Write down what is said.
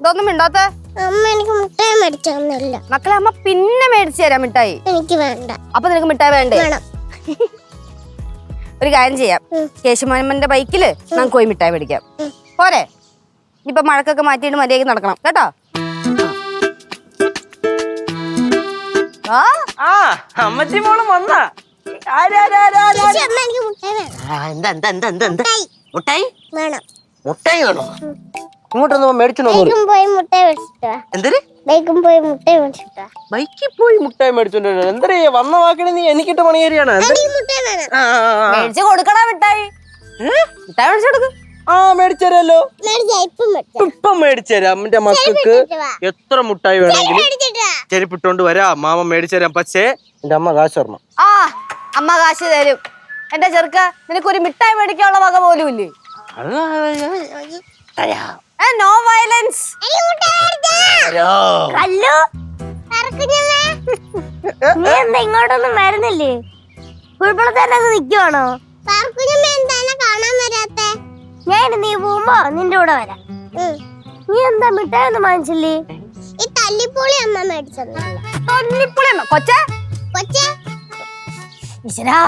ഇതൊന്നും മിണ്ടാത്ത? അമ്മ എനിക്ക് മുട്ടായി മേടിച്ചു തന്നില്ല മക്കളെ അമ്മ പിന്നെ മേടിച്ചു തരാം മിഠായി. എനിക്ക് വേണ്ട. അപ്പൊ നിനക്ക് മിഠായി വേണ്ടേ? വേണം. ഒരു കാര്യം ചെയ്യാം. കേശുമാനമ്മന്റെ ബൈക്കിൽ നമുക്ക് പോയി മിഠായി മേടിക്കാം. പോരെ? ഇപ്പൊ മഴക്കൊക്കെ മാറ്റിയിട്ട് മര്യാദയ്ക്ക് നടക്കണം. കേട്ടോ? ആ. ആ അമ്മച്ചി മോളും വന്ന. ചേച്ചി, അമ്മ എനിക്ക് മുട്ടായി വേണം. എന്താ എന്താ എന്താ എന്താ എന്താ? മുട്ടായി. വേണം. മുട്ടായി വേണോ? ഇങ്ങോട്ടൊന്ന് ബൈക്കും പോയി മുട്ടായി വെച്ചിട്ടാ എന്തൊരു ബൈക്കും പോയി മുട്ടായി വെച്ചിട്ടാ ബൈക്കിൽ പോയി മുട്ടായി മേടിച്ചോണ്ട്. എന്തരേ വന്ന വാക്കിന് നീ? എനിക്കിട്ട് പണിയേരിയാണ് എനിക്ക് മുട്ടായി വേണം. ആ ആ, ആ. മേടിച്ചു കൊടുക്കടാ മിഠായി. മിഠായി മേടിച്ചു കൊടുക്ക്. ആ മേടിച്ചരല്ലോ മേടിച്ചാ ഇപ്പം മേടിച്ചാ ഇപ്പം മേടിച്ചരാം എന്റെ മക്കൾക്ക് എത്ര മുട്ടായി വേണമെങ്കിലും ചെരുപ്പിട്ടോണ്ട് വരാം. മാമ മേടിച്ചരാം പക്ഷേ എന്റെ അമ്മ കാശ് ഓർമ്മ ആ അമ്മ കാശ് തരും. എന്റെ ചെറുക്ക നിനക്കൊരു മിഠായി മേടിക്കാനുള്ള വക പോലും ഇല്ലേ? നോ വയലൻസ് കല്ലു. നീ എന്താ ഇങ്ങോട്ടൊന്നും വരുന്നില്ലേ? കുഴപ്പത്തിന് നിൽക്കുവാണോ പാർക്കുഞ്ഞമ്മ എന്താ എന്നെ കാണാൻ വരാത്തെ? ഞാൻ നീ പോകുമ്പോ നിന്റെ കൂടെ വരാം. നീ എന്താ മിഠായൊന്നും വാങ്ങിച്ചില്ലേ? ഈ തല്ലിപ്പൊളി അമ്മ മേടിച്ചു തല്ലിപ്പൊളി അമ്മ. കൊച്ചേ. കൊച്ചേ. ഈശ്വരാ.